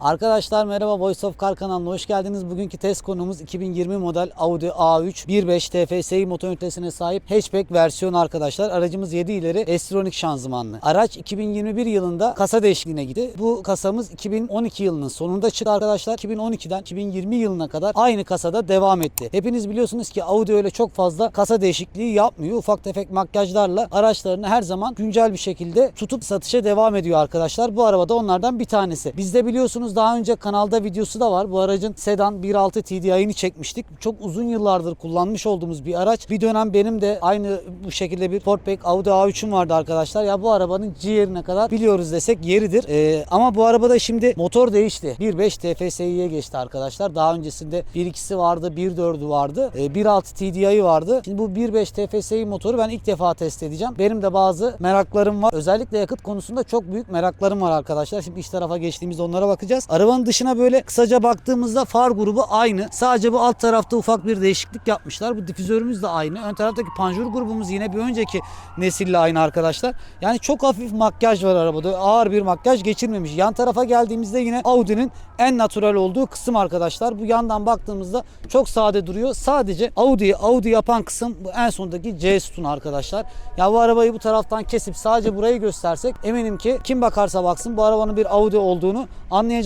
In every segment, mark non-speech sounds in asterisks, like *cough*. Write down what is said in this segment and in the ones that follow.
Arkadaşlar merhaba Voice of Car kanalına hoş geldiniz. Bugünkü test konumuz 2020 model Audi A3 1.5 TFSI motor ünitesine sahip hatchback versiyon arkadaşlar. Aracımız 7 ileri S-Tronic şanzımanlı. Araç 2021 yılında kasa değişikliğine gitti. Bu kasamız 2012 yılının sonunda çıktı arkadaşlar. 2012'den 2020 yılına kadar aynı kasada devam etti. Hepiniz biliyorsunuz ki Audi öyle çok fazla kasa değişikliği yapmıyor. Ufak tefek makyajlarla araçlarını her zaman güncel bir şekilde tutup satışa devam ediyor arkadaşlar. Bu araba da onlardan bir tanesi. Bizde biliyorsunuz daha önce kanalda videosu da var. Bu aracın sedan 1.6 TDI'ni çekmiştik. Çok uzun yıllardır kullanmış olduğumuz bir araç. Bir dönem benim de aynı bu şekilde bir Sportback Audi A3'üm vardı arkadaşlar. Ya bu arabanın ciğerine kadar biliyoruz desek yeridir. Ee, ama bu arabada şimdi motor değişti. 1.5 TFSI'ye geçti arkadaşlar. Daha öncesinde 1.2'si vardı, 1.4'ü vardı. Ee, 1.6 TDI vardı. Şimdi bu 1.5 TFSI motoru ben ilk defa test edeceğim. Benim de bazı meraklarım var. Özellikle yakıt konusunda çok büyük meraklarım var arkadaşlar. Şimdi iç tarafa geçtiğimizde onlara bakacağız. Arabanın dışına böyle kısaca baktığımızda far grubu aynı. Sadece bu alt tarafta ufak bir değişiklik yapmışlar. Bu difüzörümüz de aynı. Ön taraftaki panjur grubumuz yine bir önceki nesille aynı arkadaşlar. Yani çok hafif makyaj var arabada. Ağır bir makyaj geçirmemiş. Yan tarafa geldiğimizde yine Audi'nin en natural olduğu kısım arkadaşlar. Bu yandan baktığımızda çok sade duruyor. Sadece Audi'yi Audi yapan kısım bu en sondaki C sütunu arkadaşlar. Ya bu arabayı bu taraftan kesip sadece burayı göstersek eminim ki kim bakarsa baksın bu arabanın bir Audi olduğunu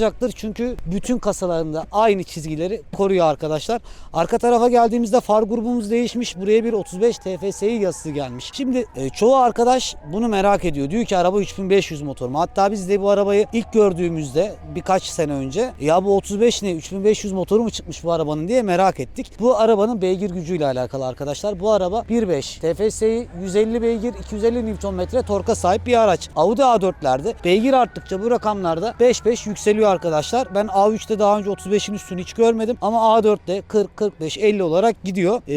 anlayacaktır. Çünkü bütün kasalarında aynı çizgileri koruyor arkadaşlar. Arka tarafa geldiğimizde far grubumuz değişmiş. Buraya bir 35 TFSI yazısı gelmiş. Şimdi e, çoğu arkadaş bunu merak ediyor. Diyor ki araba 3500 motor mu? Hatta biz de bu arabayı ilk gördüğümüzde birkaç sene önce ya bu 35 ne 3500 motoru mu çıkmış bu arabanın diye merak ettik. Bu arabanın beygir gücüyle alakalı arkadaşlar. Bu araba 1.5 TFSI 150 beygir 250 Nm torka sahip bir araç. Audi A4'lerde beygir arttıkça bu rakamlarda 5-5 yükseliyor arkadaşlar. Ben A3'te daha önce 35'in üstünü hiç görmedim ama A4'te 40, 45, 50 olarak gidiyor. Ee,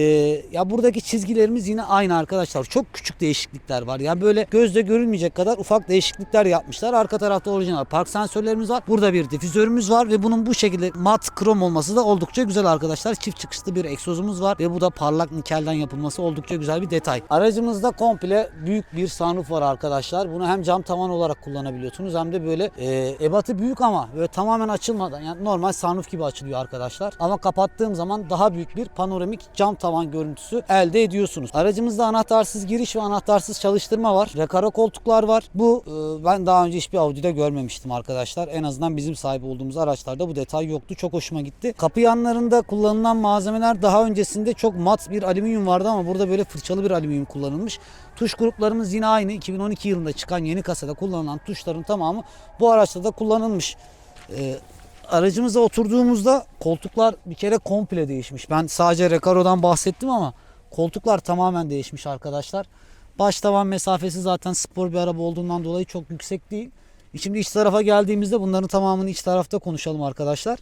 ya buradaki çizgilerimiz yine aynı arkadaşlar. Çok küçük değişiklikler var. Yani böyle gözle görülmeyecek kadar ufak değişiklikler yapmışlar. Arka tarafta orijinal park sensörlerimiz var. Burada bir difüzörümüz var ve bunun bu şekilde mat krom olması da oldukça güzel arkadaşlar. Çift çıkışlı bir egzozumuz var ve bu da parlak nikelden yapılması oldukça güzel bir detay. Aracımızda komple büyük bir sunroof var arkadaşlar. Bunu hem cam tavan olarak kullanabiliyorsunuz hem de böyle e, ebatı büyük ama böyle tamamen açılmadan yani normal sunroof gibi açılıyor arkadaşlar. Ama kapattığım zaman daha büyük bir panoramik cam tavan görüntüsü elde ediyorsunuz. Aracımızda anahtarsız giriş ve anahtarsız çalıştırma var. Rekaro koltuklar var. Bu e, ben daha önce hiçbir Audi'de görmemiştim arkadaşlar. En azından bizim sahip olduğumuz araçlarda bu detay yoktu. Çok hoşuma gitti. Kapı yanlarında kullanılan malzemeler daha öncesinde çok mat bir alüminyum vardı ama burada böyle fırçalı bir alüminyum kullanılmış. Tuş gruplarımız yine aynı. 2012 yılında çıkan yeni kasada kullanılan tuşların tamamı bu araçta da kullanılmış. Ee, aracımıza oturduğumuzda koltuklar bir kere komple değişmiş. Ben sadece Recaro'dan bahsettim ama koltuklar tamamen değişmiş arkadaşlar. Baş tavan mesafesi zaten spor bir araba olduğundan dolayı çok yüksek değil. Şimdi iç tarafa geldiğimizde bunların tamamını iç tarafta konuşalım arkadaşlar.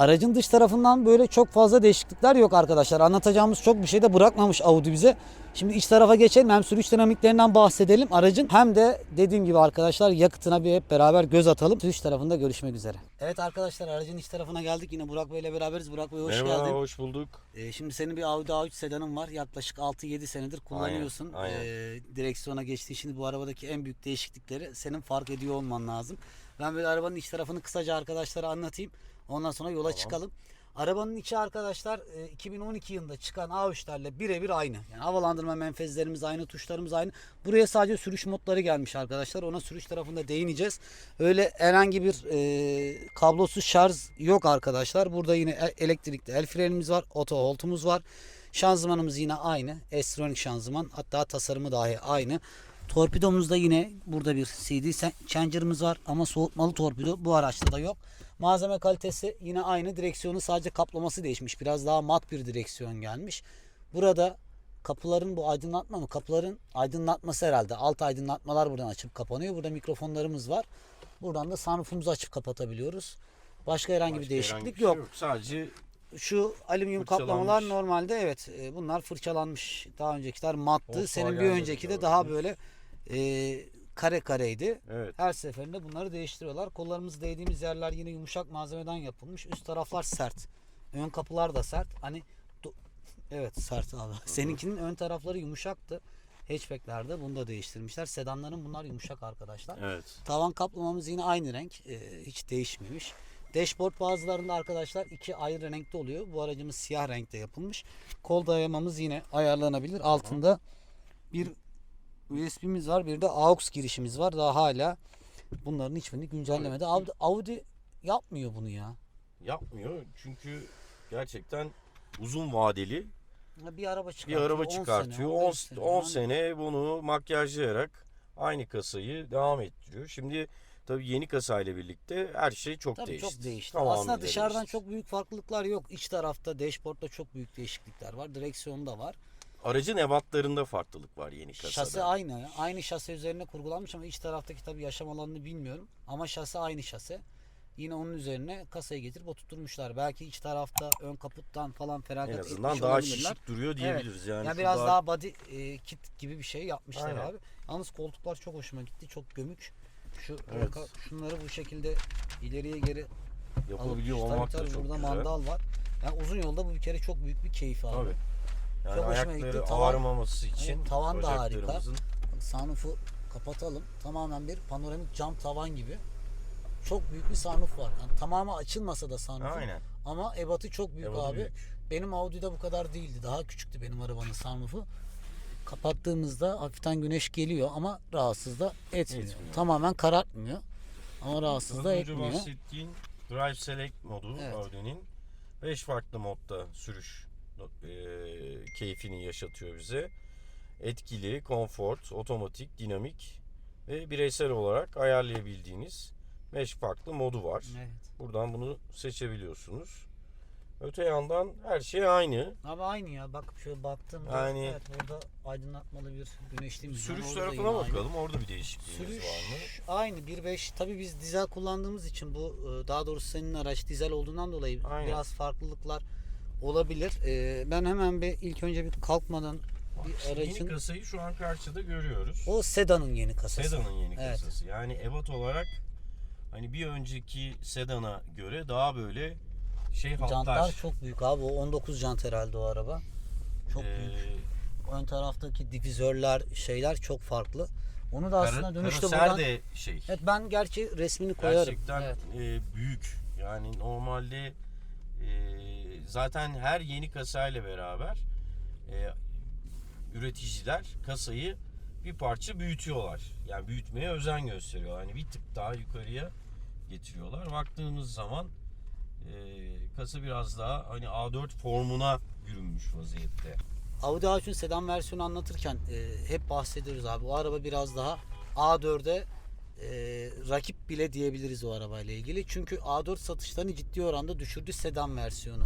Aracın dış tarafından böyle çok fazla değişiklikler yok arkadaşlar. Anlatacağımız çok bir şey de bırakmamış Audi bize. Şimdi iç tarafa geçelim hem sürüş dinamiklerinden bahsedelim aracın hem de dediğim gibi arkadaşlar yakıtına bir hep beraber göz atalım. Sürüş tarafında görüşmek üzere. Evet arkadaşlar aracın iç tarafına geldik. Yine Burak Bey ile beraberiz. Burak Bey hoş Merhaba, geldin. hoş bulduk. Ee, şimdi senin bir Audi A3 sedanın var. Yaklaşık 6-7 senedir kullanıyorsun. Aynen, aynen. Ee, direksiyona geçtiği şimdi bu arabadaki en büyük değişiklikleri senin fark ediyor olman lazım. Ben böyle arabanın iç tarafını kısaca arkadaşlara anlatayım. Ondan sonra yola çıkalım. Arabanın içi arkadaşlar e, 2012 yılında çıkan A3'lerle birebir aynı. Yani havalandırma menfezlerimiz aynı, tuşlarımız aynı. Buraya sadece sürüş modları gelmiş arkadaşlar. Ona sürüş tarafında değineceğiz. Öyle herhangi bir e, kablosuz şarj yok arkadaşlar. Burada yine e- elektrikli el frenimiz var, oto holtumuz var. Şanzımanımız yine aynı. S-Tronic şanzıman. Hatta tasarımı dahi aynı. Torpidomuzda yine burada bir CD changer'ımız var ama soğutmalı torpido bu araçta da yok. Malzeme kalitesi yine aynı. Direksiyonu sadece kaplaması değişmiş. Biraz daha mat bir direksiyon gelmiş. Burada kapıların bu aydınlatma mı? Kapıların aydınlatması herhalde. Alt aydınlatmalar buradan açıp kapanıyor. Burada mikrofonlarımız var. Buradan da sunroofumuzu açıp kapatabiliyoruz. Başka herhangi bir Başka değişiklik herhangi bir şey yok. Sadece Şu alüminyum kaplamalar normalde evet e, bunlar fırçalanmış. Daha öncekiler mattı. Senin bir önceki de daha böyle e, kare kareydi. evet. Her seferinde bunları değiştiriyorlar. Kollarımız değdiğimiz yerler yine yumuşak malzemeden yapılmış. Üst taraflar sert. Ön kapılar da sert. Hani evet sert abi. Seninkinin ön tarafları yumuşaktı. Hatchbacklerde bunu da değiştirmişler. Sedanların bunlar yumuşak arkadaşlar. Evet. Tavan kaplamamız yine aynı renk. Ee, hiç değişmemiş. Dashboard bazılarında arkadaşlar iki ayrı renkte oluyor. Bu aracımız siyah renkte yapılmış. Kol dayamamız yine ayarlanabilir. Altında bir USB'miz var. Bir de AUX girişimiz var. Daha hala bunların hiçbirini güncellemedi. Audi, Audi yapmıyor bunu ya. Yapmıyor çünkü gerçekten uzun vadeli Bir araba bir çıkartıyor. araba 10 sene, çıkartıyor. 10 15 sene. 10 Yani sene bunu makyajlayarak aynı kasayı devam ettiriyor. Şimdi tabii yeni kasayla birlikte her şey çok Tabii değişti. çok değişti. Tamamıyla Aslında dışarıdan değişti. çok büyük farklılıklar yok. İç tarafta dashboardda çok büyük değişiklikler var. Direksiyonda var. Aracın ebatlarında farklılık var yeni kasada. Şase aynı. Aynı şase üzerine kurgulanmış ama iç taraftaki tabii yaşam alanını bilmiyorum. Ama şase aynı şase. Yine onun üzerine kasayı getirip oturtmuşlar. Belki iç tarafta ön kaputtan falan feragat en etmiş azından daha olabilirler. şişik duruyor diyebiliriz yani. Ya şu biraz daha body e, kit gibi bir şey yapmışlar Aynen. abi. Yalnız koltuklar çok hoşuma gitti. Çok gömük. Şu Evet. arka- şunları bu şekilde ileriye geri yapabiliyor alıp- olmak da tabii çok burada güzel. mandal var. Yani uzun yolda bu bir kere çok büyük bir keyif abi. Tabii. Yani Çok hoşuma ayakları gitti. Tavan- ağrımaması için Evet, tavan da harika. bacaklarımızın- Sunroof'u kapatalım. Tamamen bir panoramik cam tavan gibi. Çok büyük bir sunroof var. Yani tamamı açılmasa da sunroof. Aynen. Ama ebatı çok büyük Ebatı abi. büyük. Benim Audi'de bu kadar değildi. Daha küçüktü benim arabanın sunroofu. Kapattığımızda hafiften güneş geliyor ama rahatsız da etmiyor. Etmiyor. Tamamen karartmıyor. Ama rahatsız Az da önce etmiyor. bahsettiğin Drive Select modu Evet. Audi'nin 5 farklı modda sürüş e, keyfini yaşatıyor bize. Etkili, konfort, otomatik, dinamik ve bireysel olarak ayarlayabildiğiniz 5 farklı modu var. Evet. Buradan bunu seçebiliyorsunuz. Öte yandan her şey aynı. Abi aynı ya. Bak şöyle baktığımda Yani- evet burada aydınlatmalı bir güneşliğimiz var. Sürüş tarafına yine aynı. bakalım. Orada bir değişikliğimiz Sürüş var mı? aynı 1.5 tabii biz dizel kullandığımız için bu e, daha doğrusu senin araç dizel olduğundan dolayı Aynen. biraz farklılıklar olabilir. E, Ben hemen bir ilk önce bir kalkmadan bir Yeni aracın kasayı şu an karşıda görüyoruz. o sedanın yeni kasası. Sedan'ın yeni Evet. kasası. Yani ebat olarak hani bir önceki sedana göre daha böyle şey hatlar. Jantlar çok büyük abi. O 19 jant herhalde o araba. Çok Ee, büyük. Ön taraftaki difüzörler şeyler çok farklı. Onu da aslında dönüşte buradan de şey. Evet ben gerçi resmini koyarım. Gerçekten Evet. e, büyük. Yani normalde zaten her yeni kasayla beraber e, üreticiler kasayı bir parça büyütüyorlar. Yani büyütmeye özen gösteriyorlar. Yani bir tık daha yukarıya getiriyorlar. Baktığımız zaman e, kasa biraz daha hani A4 formuna bürünmüş vaziyette. Audi A3'ün sedan versiyonu anlatırken e, hep bahsediyoruz abi. O araba biraz daha A4'e e, rakip bile diyebiliriz o arabayla ilgili. Çünkü A4 satışlarını ciddi oranda düşürdü sedan versiyonu.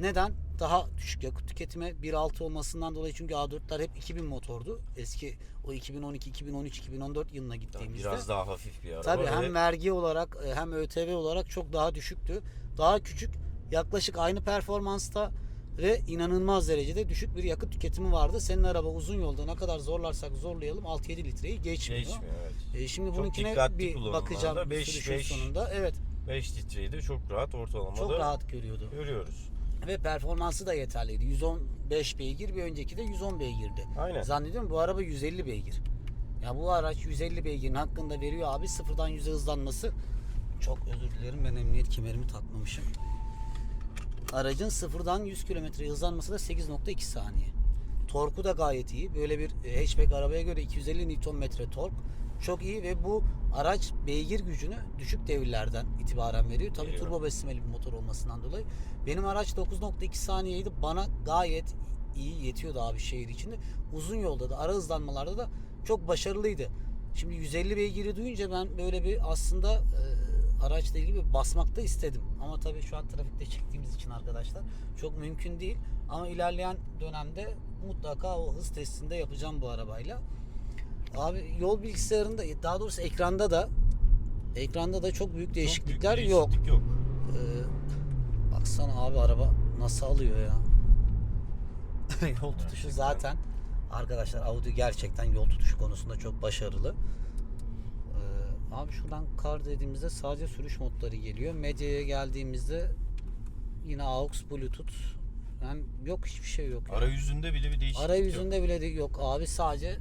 Neden? Daha düşük yakıt tüketimi 1.6 olmasından dolayı çünkü A4'ler hep 2000 motordu. Eski o 2012, 2013, 2014 yılına gittiğimizde. Biraz daha hafif bir araba. Tabii hem vergi olarak e, hem ÖTV olarak çok daha düşüktü. Daha küçük yaklaşık aynı performansta ve inanılmaz derecede düşük bir yakıt tüketimi vardı. Senin araba uzun yolda ne kadar zorlarsak zorlayalım 6-7 litreyi geçmiyor. geçmiyor evet. E, şimdi Çok bununkine bir bakacağım beş- sürüşün beş- sonunda. Evet 5 litreyi de çok rahat ortalamada çok rahat görüyordu. görüyoruz. Ve performansı da yeterliydi. 115 beygir bir önceki de 110 beygirdi. Aynen. Zannediyorum bu araba 150 beygir. Ya bu araç 150 beygirin hakkında veriyor abi. Sıfırdan 100'e hızlanması. Çok özür dilerim ben emniyet kemerimi takmamışım. Aracın sıfırdan 100 kilometreye hızlanması da 8.2 saniye. Torku da gayet iyi. Böyle bir hatchback arabaya göre 250 Nm tork çok iyi ve bu araç beygir gücünü düşük devirlerden itibaren veriyor. Tabii turbo beslemeli bir motor olmasından dolayı. Benim araç 9.2 saniyeydi. Bana gayet iyi yetiyordu abi şehir içinde. Uzun yolda da ara hızlanmalarda da çok başarılıydı. Şimdi 150 beygiri duyunca ben böyle bir aslında e, araçla ilgili bir basmak da istedim. Ama tabii şu an trafikte çektiğimiz için arkadaşlar çok mümkün değil. Ama ilerleyen dönemde mutlaka o hız testinde yapacağım bu arabayla. Abi yol bilgisayarında daha doğrusu ekranda da ekranda da çok büyük değişiklikler Çok büyük yok. değişiklik yok. Ee, baksana abi araba nasıl alıyor ya. *laughs* yol tutuşu Gerçekten. zaten arkadaşlar Audi gerçekten yol tutuşu konusunda çok başarılı. Ee, abi şuradan kar dediğimizde sadece sürüş modları geliyor. Medyaya geldiğimizde yine AUX, Bluetooth. Yani yok hiçbir şey yok. ya. Arayüzünde bile bir değişiklik yok. Arayüzünde bile de yok abi sadece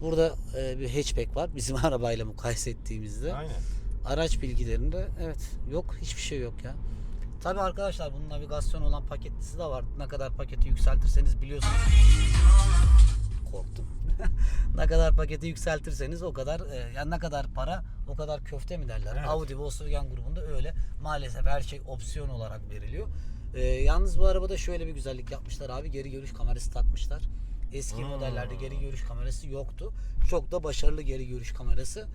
Burada e, bir hatchback var bizim *laughs* arabayla mukayese ettiğimizde. Aynen. Araç bilgilerinde evet yok hiçbir şey yok ya. Tabi arkadaşlar bunun navigasyon olan paketlisi de var. Ne kadar paketi yükseltirseniz biliyorsunuz. Korktum. *laughs* ne kadar paketi yükseltirseniz o kadar e, yani ne kadar para o kadar köfte mi derler. Evet. Audi Volkswagen grubunda öyle. Maalesef her şey opsiyon olarak veriliyor. E, yalnız bu arabada şöyle bir güzellik yapmışlar abi. Geri görüş kamerası takmışlar. Eski Hmm. modellerde geri görüş kamerası yoktu. Çok da başarılı geri görüş kamerası.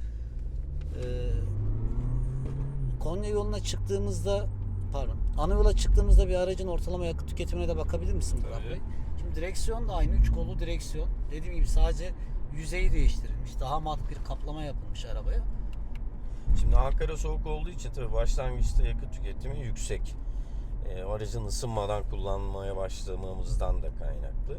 E, Konya yoluna çıktığımızda pardon ana yola çıktığımızda bir aracın ortalama yakıt tüketimine de bakabilir misin Tabii. Bey? Şimdi direksiyon da aynı. Üç kollu direksiyon. Dediğim gibi sadece yüzeyi değiştirilmiş. Daha mat bir kaplama yapılmış arabaya. Şimdi Ankara soğuk olduğu için tabii başlangıçta yakıt tüketimi yüksek. E, aracın ısınmadan kullanmaya başlamamızdan da kaynaklı.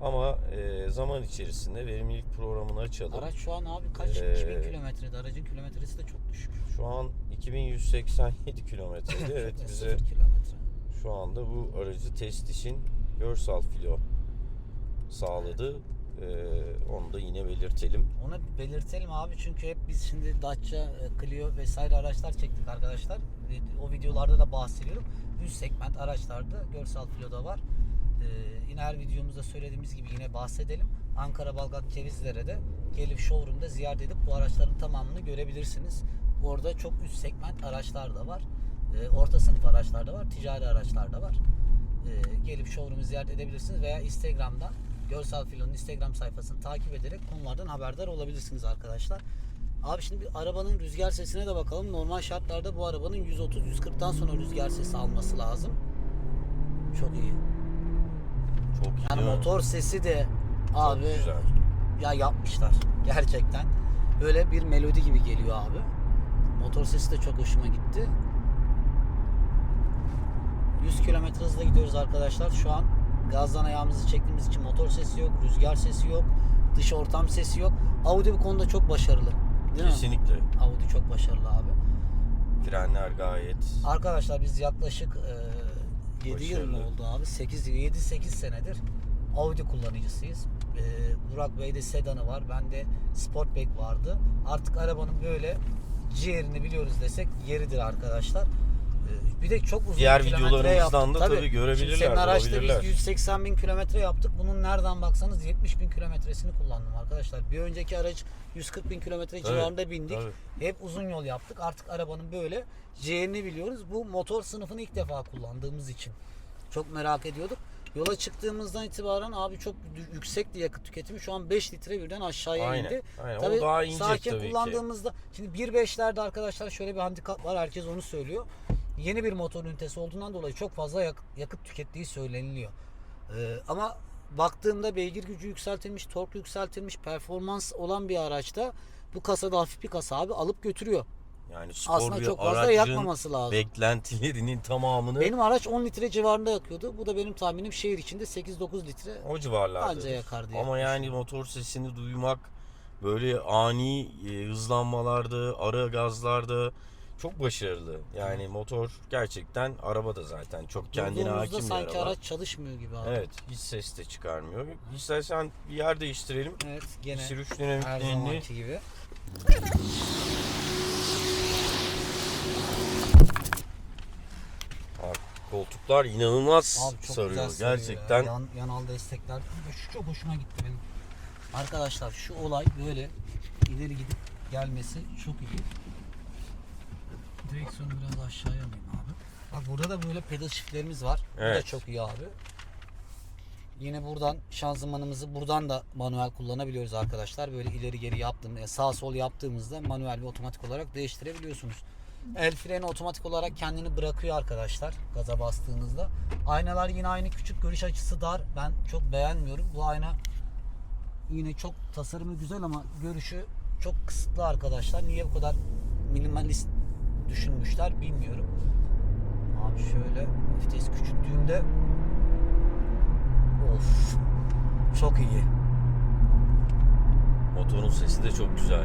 Ama e, zaman içerisinde verimlilik programını açalım. Araç şu an abi kaç? Ee, 2000 kilometrede. Aracın kilometresi de çok düşük. Şu an 2187 kilometrede. evet *laughs* bize şu anda bu aracı test için görsel filo sağladı. E, onu da yine belirtelim. Onu belirtelim abi çünkü hep biz şimdi Dacia, e, Clio vesaire araçlar çektik arkadaşlar. E, O videolarda da bahsediyorum. Üst segment araçlarda görsel filoda var. Ee, yine her videomuzda söylediğimiz gibi yine bahsedelim. Ankara Balgat Cevizlere de gelip showroom'da ziyaret edip bu araçların tamamını görebilirsiniz. Orada çok üst segment araçlar da var. Ee, orta sınıf araçlar da var. Ticari araçlar da var. Ee, gelip showroom'u ziyaret edebilirsiniz veya Instagram'dan Görsel Filo'nun Instagram sayfasını takip ederek konulardan haberdar olabilirsiniz arkadaşlar. Abi şimdi bir arabanın rüzgar sesine de bakalım. Normal şartlarda bu arabanın 130-140'tan sonra rüzgar sesi alması lazım. Çok iyi. Çok iyi. Yani değil mi? motor sesi de Çok abi güzel. ya yapmışlar *laughs* gerçekten. Böyle bir melodi gibi geliyor abi. Motor sesi de çok hoşuma gitti. 100 km hızla gidiyoruz arkadaşlar. Şu an gazdan ayağımızı çektiğimiz için motor sesi yok, rüzgar sesi yok, dış ortam sesi yok. Audi bu konuda çok başarılı. Değil mi? Kesinlikle. Audi çok başarılı abi. Frenler gayet Arkadaşlar biz yaklaşık e, 7 yıl mı oldu abi? 8 7-8 senedir Audi kullanıcısıyız. E, Burak Bey'de sedanı var. Bende Sportback vardı. Artık arabanın böyle ciğerini biliyoruz desek yeridir arkadaşlar. Bir de çok uzun Diğer kilometre videolarımızdan da tabii görebilirler, Şimdi senin araçta biz 180 bin kilometre yaptık. Bunun nereden baksanız 70 bin kilometresini kullandım arkadaşlar. Bir önceki araç 140 bin kilometre Tabii, civarında bindik. tabii. Hep uzun yol yaptık. Artık arabanın böyle ciğerini biliyoruz. Bu motor sınıfını ilk defa kullandığımız için çok merak ediyorduk. Yola çıktığımızdan itibaren abi çok yüksekti yakıt tüketimi. Şu an 5 litre birden aşağıya Aynen, indi. aynen. O Tabii daha inecek sakin tabii ki. kullandığımızda şimdi 1.5'lerde arkadaşlar şöyle bir handikap var. Herkes onu söylüyor. Yeni bir motor ünitesi olduğundan dolayı çok fazla yak- yakıt tükettiği söyleniliyor. Ee, ama baktığımda beygir gücü yükseltilmiş, tork yükseltilmiş, performans olan bir araçta bu kasada hafif bir kasa abi alıp götürüyor. yani spor Aslında bir çok fazla aracın yakmaması lazım. beklentilerinin tamamını Benim araç 10 litre civarında yakıyordu. Bu da benim tahminim şehir içinde 8-9 litre. o civarlarda. Anca yakar diye Ama yani motor sesini duymak böyle ani e, hızlanmalarda, ara gazlarda çok başarılı. Yani motor gerçekten araba da zaten çok kendine hakim bir sanki araba. araç çalışmıyor gibi abi. Evet, hiç ses de çıkarmıyor. İstersen bir yer değiştirelim. Evet gene Sürüş her dinamiklerini gibi. Abi, koltuklar inanılmaz Abi çok sarıyor. güzel sarıyor Gerçekten Ya. Yan, yanal destekler. Şu çok hoşuma gitti benim. Arkadaşlar şu olay böyle ileri gidip gelmesi çok iyi. Direksiyonu biraz aşağıya alayım abi. Bak burada da böyle pedal shiftlerimiz var. Bu da Evet. çok iyi abi. Yine buradan şanzımanımızı buradan da manuel kullanabiliyoruz arkadaşlar. Böyle ileri geri yaptığımızda, sağ sol yaptığımızda manuel ve otomatik olarak değiştirebiliyorsunuz. El freni otomatik olarak kendini bırakıyor arkadaşlar gaza bastığınızda. Aynalar yine aynı küçük görüş açısı dar. Ben çok beğenmiyorum. Bu ayna yine çok tasarımı güzel ama görüşü çok kısıtlı arkadaşlar. Niye bu kadar minimalist düşünmüşler bilmiyorum. Abi şöyle vites küçülttüğümde of çok iyi. motorun sesi de çok güzel.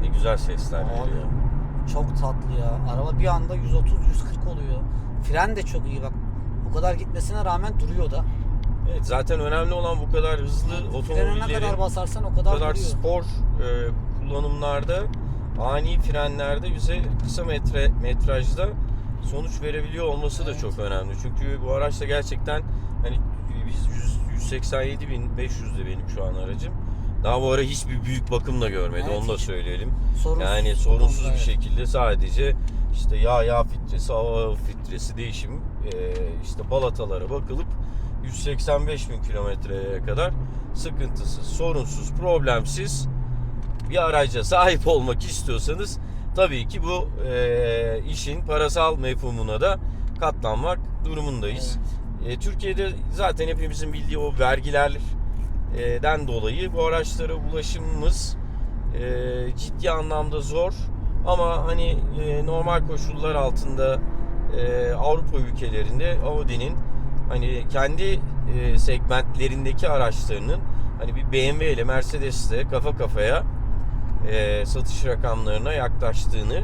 Ne güzel sesler Abi, geliyor. Çok tatlı ya. Araba bir anda 130-140 oluyor. Fren de çok iyi bak. Bu kadar gitmesine rağmen duruyor da. Evet zaten önemli olan bu kadar hızlı Frene ne otomobillerin kadar basarsan o kadar, kadar duruyor. spor e, kullanımlarda ani frenlerde bize kısa metre metrajda sonuç verebiliyor olması da Evet. çok önemli. Çünkü bu araçta gerçekten hani biz 100, 187.500'de benim şu an aracım. Daha bu ara hiçbir büyük bakım da görmedi Evet, onu da söyleyelim. Sorunsuz Yani sorunsuz bir şekilde sadece işte yağ yağ filtresi, hava filtresi değişimi e, işte balatalara bakılıp 185 bin kilometreye kadar sıkıntısız, sorunsuz, problemsiz bir araca sahip olmak istiyorsanız tabii ki bu e, işin parasal mefhumuna da katlanmak durumundayız. E, Türkiye'de zaten hepimizin bildiği o vergilerden dolayı bu araçlara ulaşımımız e, ciddi anlamda zor. Ama hani e, normal koşullar altında e, Avrupa ülkelerinde Audi'nin hani kendi e, segmentlerindeki araçlarının hani bir BMW ile Mercedes'le kafa kafaya e, satış rakamlarına yaklaştığını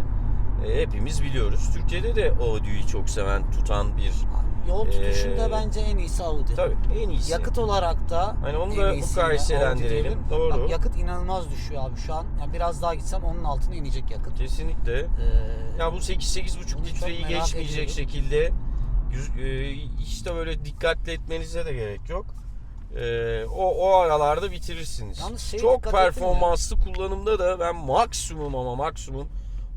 e, hepimiz biliyoruz. Türkiye'de de Audi'yi çok seven, tutan bir Yol tutuşunda Ee, bence en iyisi Audi. tabii en iyisi. Yakıt olarak da Hani onu da mukayeselendirelim. Doğru. Bak, yakıt inanılmaz düşüyor abi şu an. Yani biraz daha gitsem onun altına inecek yakıt. Kesinlikle. Ee, Ya bu 8-8,5 Bunu çok litreyi geçmeyecek ediyorum. şekilde e, hiç de böyle dikkatli etmenize de gerek yok. E, o, o aralarda bitirirsiniz. Şeye Çok performanslı kullanımda da ben maksimum ama maksimum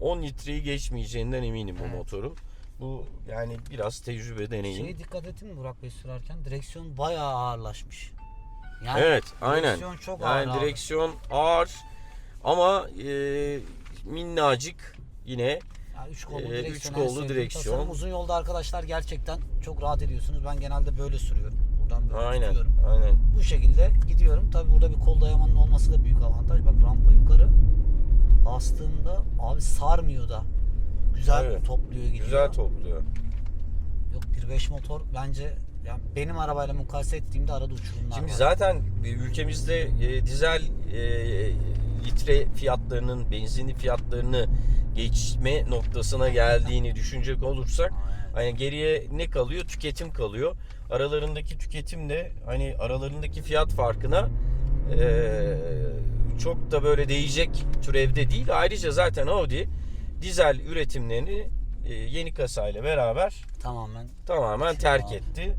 10 litreyi geçmeyeceğinden eminim bu motorun. Bu yani biraz tecrübe deneyim. Şeye dikkat ettin mi Burak Bey sürerken? Direksiyon bayağı ağırlaşmış. Yani evet, aynen. direksiyon çok ağır Yani abi. direksiyon ağır ama e, minnacık yine Yani üç kollu Ee, direksiyon. üç kollu direksiyon. tasarım. Uzun yolda arkadaşlar gerçekten çok rahat ediyorsunuz. Ben genelde böyle sürüyorum. Buradan böyle aynen tutuyorum. aynen. Bu şekilde gidiyorum. Tabi burada bir kol dayamanın olması da büyük avantaj. Bak rampa yukarı bastığımda abi sarmıyor da. Güzel Evet. topluyor gidiyor. Güzel topluyor. Yok 1.5 motor bence yani benim arabayla mukayese ettiğimde arada uçurumlar Şimdi var. zaten ülkemizde e, dizel e, litre fiyatlarının, benzinli fiyatlarını geçme noktasına geldiğini düşünecek olursak Aynen. Hani geriye ne kalıyor? Tüketim kalıyor. Aralarındaki tüketim de hani aralarındaki fiyat farkına e, çok da böyle değecek türevde değil. Ayrıca zaten Audi dizel üretimlerini e, yeni kasayla beraber Tamamen tamamen Şu terk an. etti.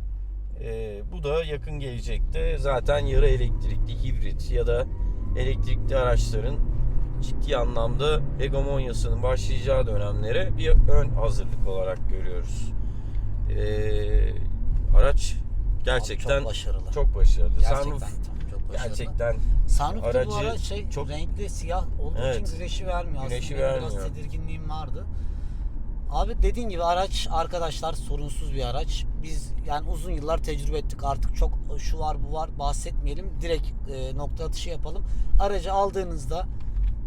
Ee, bu da yakın gelecekte zaten yarı elektrikli hibrit ya da elektrikli araçların ciddi anlamda hegemonyasının başlayacağı dönemlere bir ön hazırlık olarak görüyoruz. Ee, araç gerçekten çok başarılı. çok başarılı. gerçekten Sunroof çok başarılı. gerçekten Sunroof da bu aracı ara şey çok- renkli siyah olduğu Evet. için güneşi vermiyor. Güneşi Aslında vermiyor. biraz tedirginliğim vardı. Abi dediğin gibi araç arkadaşlar sorunsuz bir araç. Biz yani uzun yıllar tecrübe ettik. Artık çok şu var bu var bahsetmeyelim. Direkt e, nokta atışı yapalım. Aracı aldığınızda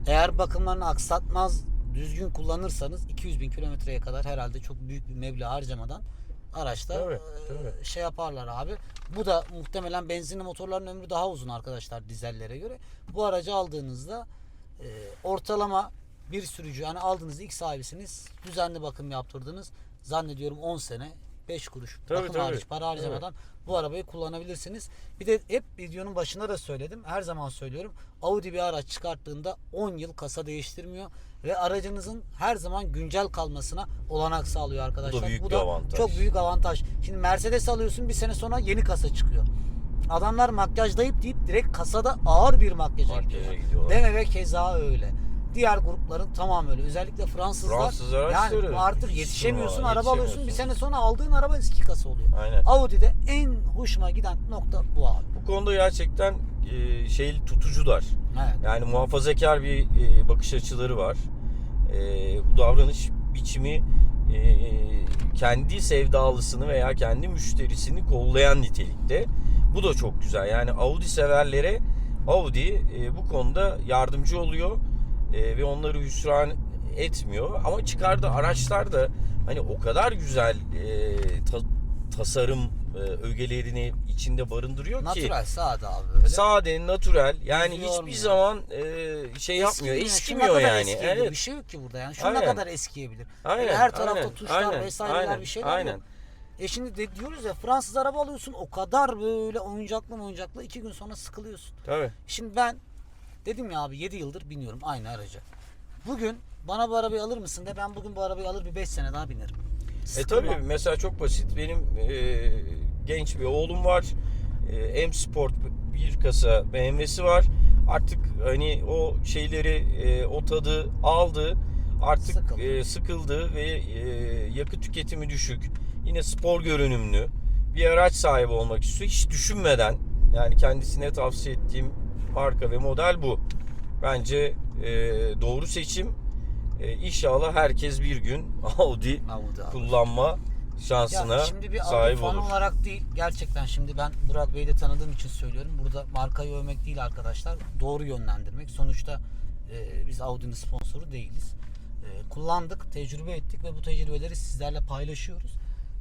eğer bakımlarını aksatmaz düzgün kullanırsanız 200 bin kilometreye kadar herhalde çok büyük bir meblağ harcamadan araçta Tabii, tabii. şey yaparlar abi. Bu da muhtemelen benzinli motorların ömrü daha uzun arkadaşlar dizellere göre. Bu aracı aldığınızda e, ortalama bir sürücü yani aldığınız ilk sahibisiniz düzenli bakım yaptırdınız zannediyorum 10 sene 5 kuruş Tabii, bakım tabii. hariç para harcamadan bu arabayı kullanabilirsiniz. Bir de hep videonun başında da söyledim. Her zaman söylüyorum. Audi bir araç çıkarttığında 10 yıl kasa değiştirmiyor ve aracınızın her zaman güncel kalmasına olanak sağlıyor arkadaşlar. büyük bir avantaj. çok büyük avantaj. Şimdi Mercedes alıyorsun bir sene sonra yeni kasa çıkıyor. Adamlar makyajlayıp deyip direkt kasada ağır bir makyaja, Makyaja gidiyorlar. gidiyorlar. BMW keza öyle. Diğer grupların tamamı öyle. Özellikle Fransızlar. Fransız araçları yani artık yetişemiyorsun. sorma, Araba alıyorsun. Bir sene sonra aldığın araba eski kasa oluyor. aynen. Audi'de en hoşuma giden nokta bu abi. Bu konuda gerçekten e, şey tutucular. Evet. Yani muhafazakar bir e, bakış açıları var. E, bu davranış biçimi e, kendi sevdalısını veya kendi müşterisini kollayan nitelikte. Bu da çok güzel. Yani Audi severlere Audi e, bu konuda yardımcı oluyor e, ve onları hüsran etmiyor. Ama çıkardığı araçlar da hani o kadar güzel e, ta- tasarım e, ögelerini içinde barındırıyor ki. Natural sade abi böyle. Sade, natural. Yani Yüzüyor hiçbir olmuyor. zaman e, şey yapmıyor. Eskimiyor kadar yani. eskiyebilir? Evet. Bir şey yok ki burada yani. Şuna Aynen. kadar eskiyebilir. Aynen, Yani her tarafta aynen, tuşlar aynen, vesaireler aynen, bir şeyler aynen. yok. E şimdi de diyoruz ya Fransız araba alıyorsun o kadar böyle oyuncaklı oyuncaklı iki gün sonra sıkılıyorsun. Tabii. Şimdi ben dedim ya abi 7 yıldır biniyorum aynı araca. Bugün bana bu arabayı alır mısın de ben bugün bu arabayı alır bir 5 sene daha binerim. E Sıkılmam. tabii mesela çok basit. Benim e, genç bir oğlum var. E, M Sport bir kasa BMW'si var. Artık hani o şeyleri e, o tadı aldı. Artık Sıkıldı. e, sıkıldı ve e, yakıt tüketimi düşük. Yine spor görünümlü bir araç sahibi olmak istiyor. Hiç düşünmeden yani kendisine tavsiye ettiğim marka ve model bu. Bence e, doğru seçim. E, inşallah herkes bir gün *laughs* Audi Audi abi. kullanma şansına Ya şimdi bir sahip fan olur. olarak değil gerçekten şimdi ben Burak Bey'i de tanıdığım için söylüyorum. Burada markayı övmek değil arkadaşlar. Doğru yönlendirmek. Sonuçta e, biz Audi'nin sponsoru değiliz. E, kullandık, tecrübe ettik ve bu tecrübeleri sizlerle paylaşıyoruz.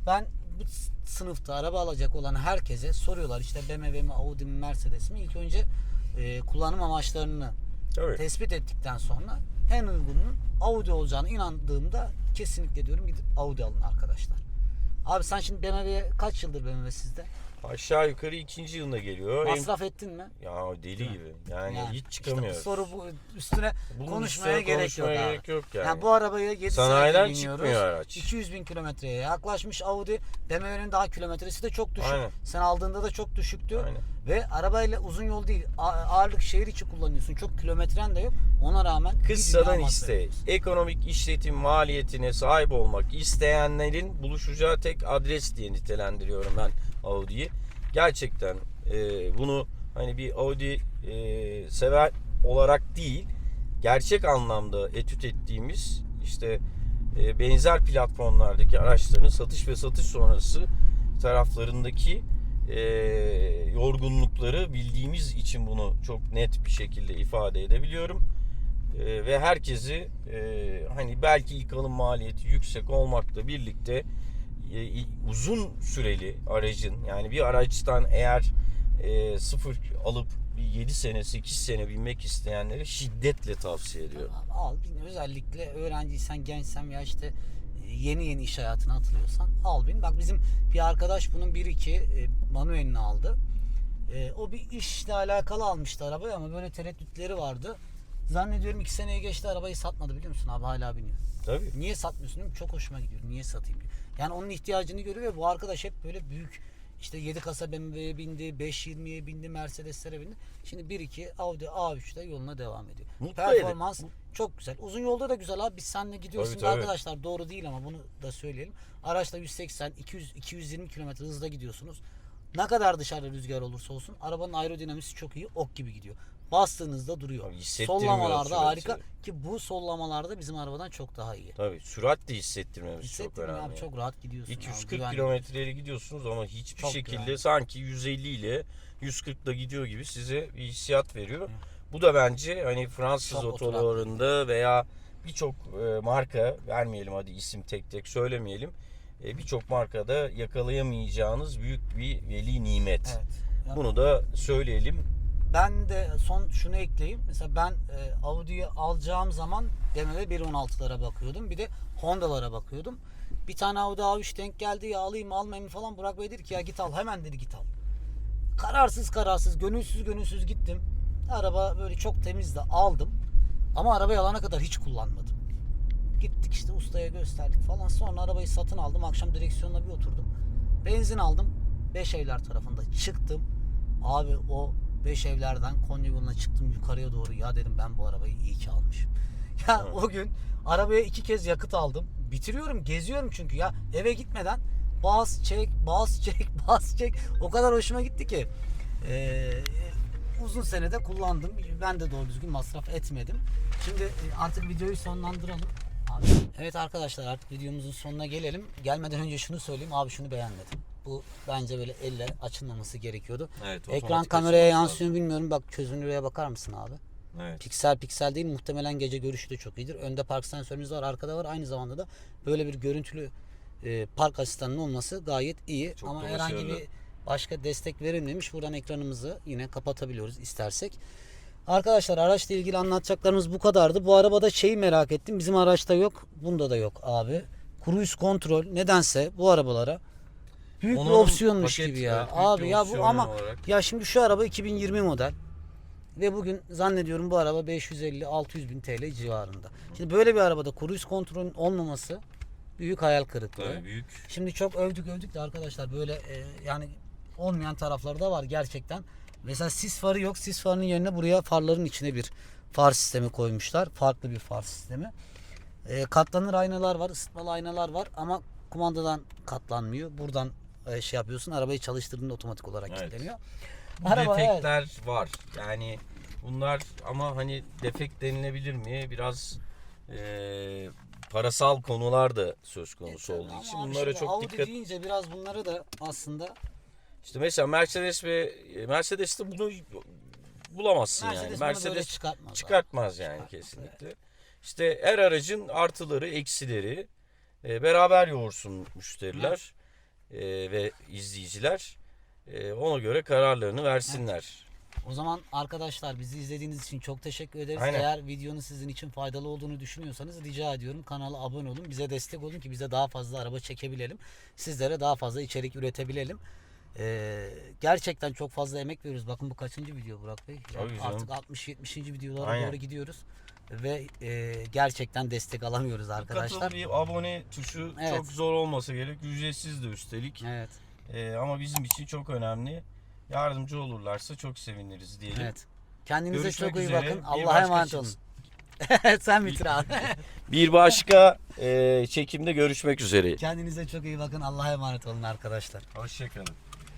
Ben bu sınıfta araba alacak olan herkese soruyorlar işte BMW mi, Audi mi, Mercedes mi? İlk önce e, kullanım amaçlarını Tabii. tespit ettikten sonra en uygununun Audi olacağını inandığımda kesinlikle diyorum gidip Audi alın arkadaşlar. Abi sen şimdi BMW'ye kaç yıldır BMW sizde? Aşağı yukarı ikinci yılına geliyor. Hem- Masraf ettin mi? Ya deli gibi. Yani, Yani hiç işte çıkamıyoruz. bu soru bu üstüne Bunun konuşmaya üstüne gerek yok konuşmaya abi. gerek yok yani. Yani bu arabaya 7 Sanayiden çıkmıyor araç. 200 bin kilometreye yaklaşmış Audi. BMW'nin daha kilometresi de çok düşük. Aynen. Sen aldığında da çok düşüktü. Aynen. Ve arabayla uzun yol değil. Ağırlık şehir içi kullanıyorsun. Çok kilometren de yok. Ona rağmen Kıssadan iste. Ekonomik işletim maliyetine sahip olmak isteyenlerin buluşacağı tek adres diye nitelendiriyorum ben Audi'yi. Gerçekten e, bunu hani bir Audi e, sever olarak değil, gerçek anlamda etüt ettiğimiz işte e, benzer platformlardaki araçların satış ve satış sonrası taraflarındaki e, yorgunlukları bildiğimiz için bunu çok net bir şekilde ifade edebiliyorum. E, ve herkesi e, hani belki alım maliyeti yüksek olmakla birlikte e, uzun süreli aracın yani bir araçtan eğer e, sıfır alıp bir 7 sene 8 sene binmek isteyenlere şiddetle tavsiye ediyorum. Abi al bin. Özellikle öğrenciysen, gençsen veya işte yeni yeni iş hayatına atılıyorsan al bin. Bak bizim bir arkadaş bunun 1-2 e, manuelini aldı. E, o bir işle alakalı almıştı arabayı ama böyle tereddütleri vardı. Zannediyorum 2 seneye geçti arabayı satmadı biliyor musun abi hala biniyor. Tabii. Niye satmıyorsun. Çok hoşuma gidiyor. Niye satayım diyor. Yani onun ihtiyacını görüyor ve bu arkadaş hep böyle büyük işte 7 kasa BMW'ye bindi, 520'ye bindi, Mercedes'lere bindi. Şimdi 1-2 Audi A3'te yoluna devam ediyor. Mutlu Performans çok güzel. Uzun yolda da güzel abi. Biz seninle gidiyoruz. Tabii, Şimdi tabii. arkadaşlar doğru değil ama bunu da söyleyelim. Araçla 180, 200, 220 km hızla gidiyorsunuz. Ne kadar dışarıda rüzgar olursa olsun arabanın aerodinamisi çok iyi. Ok gibi gidiyor. Bastığınızda duruyor. Hissettirmiyor Sollamalarda sürati. harika ki bu sollamalarda bizim arabadan çok daha iyi. Tabii sürat de hissettirmemiz çok önemli. abi çok rahat gidiyorsun. abi, 240 güvenli. kilometreyle gidiyorsunuz ama hiçbir Çok şekilde güvenli. sanki 150 ile 140 ile gidiyor gibi size bir hissiyat veriyor. Bu da bence hani Fransız Çok otolarında veya birçok e, marka vermeyelim hadi isim tek tek söylemeyelim. E, birçok markada yakalayamayacağınız büyük bir veli nimet. Evet. Bunu da söyleyelim. Ben de son şunu ekleyeyim. Mesela ben e, Audi'yi alacağım zaman BMW 1.16'lara bakıyordum. Bir de Honda'lara bakıyordum. Bir tane Audi A3 denk geldi ya alayım almayayım falan. Burak Bey dedi ki ya git al. Hemen dedi git al. Kararsız kararsız, gönülsüz gönülsüz gittim. Araba böyle çok temizdi aldım. Ama arabayı alana kadar hiç kullanmadım. Gittik işte ustaya gösterdik falan. Sonra arabayı satın aldım. Akşam direksiyonla bir oturdum. Benzin aldım. Beş evler tarafında çıktım. Abi o beş evlerden Konya yoluna çıktım yukarıya doğru. Ya dedim ben bu arabayı iyi ki almışım. *laughs* Ya o gün arabaya iki kez yakıt aldım. Bitiriyorum geziyorum çünkü ya eve gitmeden bas çek bas *laughs* çek bas çek o kadar hoşuma gitti ki. Ee, uzun senede kullandım. Ben de doğru düzgün masraf etmedim. Şimdi e, artık videoyu sonlandıralım. Abi, evet arkadaşlar artık videomuzun sonuna gelelim. Gelmeden önce şunu söyleyeyim. Abi şunu beğenmedim. Bu bence böyle elle açılmaması gerekiyordu. Evet, Ekran kameraya yansıyor mu bilmiyorum. Bak çözünürlüğe bakar mısın abi? Evet. Piksel piksel değil muhtemelen gece görüşü de çok iyidir. Önde park sensörümüz var, arkada var. Aynı zamanda da böyle bir görüntülü e, park asistanının olması gayet iyi. Çok Ama herhangi başarılı. bir başka destek verilmemiş. Buradan ekranımızı yine kapatabiliyoruz istersek. Arkadaşlar araçla ilgili anlatacaklarımız bu kadardı. Bu arabada şeyi merak ettim. Bizim araçta yok. Bunda da yok abi. Cruise kontrol nedense bu arabalara büyük bir Onun opsiyonmuş paket, gibi ya. evet, Abi bir ya bu ama olarak. ya şimdi şu araba 2020 model. Ve bugün zannediyorum bu araba 550-600 bin TL civarında. Şimdi böyle bir arabada cruise kontrolün olmaması büyük hayal kırıklığı. Tabii büyük. Şimdi çok övdük övdük de arkadaşlar böyle e, yani olmayan tarafları da var gerçekten. Mesela sis farı yok. Sis farının yerine buraya farların içine bir far sistemi koymuşlar. Farklı bir far sistemi. E, katlanır aynalar var, ısıtmalı aynalar var ama kumandadan katlanmıyor. Buradan şey yapıyorsun. Arabayı çalıştırdığında otomatik olarak Evet. kilitleniyor. Araba, evet. defektler var. Yani bunlar ama hani defekt denilebilir mi? Biraz eee, parasal konular da söz konusu olduğu Ama için abi bunlara şimdi çok Audi dikkat. deyince biraz bunları da aslında İşte mesela Mercedes ve Mercedes'te bunu bulamazsın Mercedes, yani. Mercedes çıkartmaz. abi. çıkartmaz yani Çıkartmaz, kesinlikle. İşte her aracın artıları, eksileri e, beraber yoğursun müşteriler e, ve izleyiciler. E, ona göre kararlarını versinler. O zaman arkadaşlar bizi izlediğiniz için çok teşekkür ederiz. Aynen. Eğer videonun sizin için faydalı olduğunu düşünüyorsanız rica ediyorum kanala abone olun. Bize destek olun ki bize daha fazla araba çekebilelim. Sizlere daha fazla içerik üretebilelim. Ee, gerçekten çok fazla emek veriyoruz. Bakın bu kaçıncı video Burak Bey? Tabii canım. artık 60-70. videolara Aynen. doğru gidiyoruz. Ve e, gerçekten destek alamıyoruz arkadaşlar. Katıl bir abone tuşu Evet. çok zor olmasa gerek. Ücretsiz de üstelik. Evet. E, ama bizim için çok önemli. Yardımcı olurlarsa çok seviniriz diyelim. Evet. Kendinize Görüşmek çok iyi üzere. bakın. Allah'a emanet olun. *laughs* Sen bitir abi. *laughs* Bir başka e, çekimde görüşmek üzere. Kendinize çok iyi bakın. Allah'a emanet olun arkadaşlar. Hoşçakalın.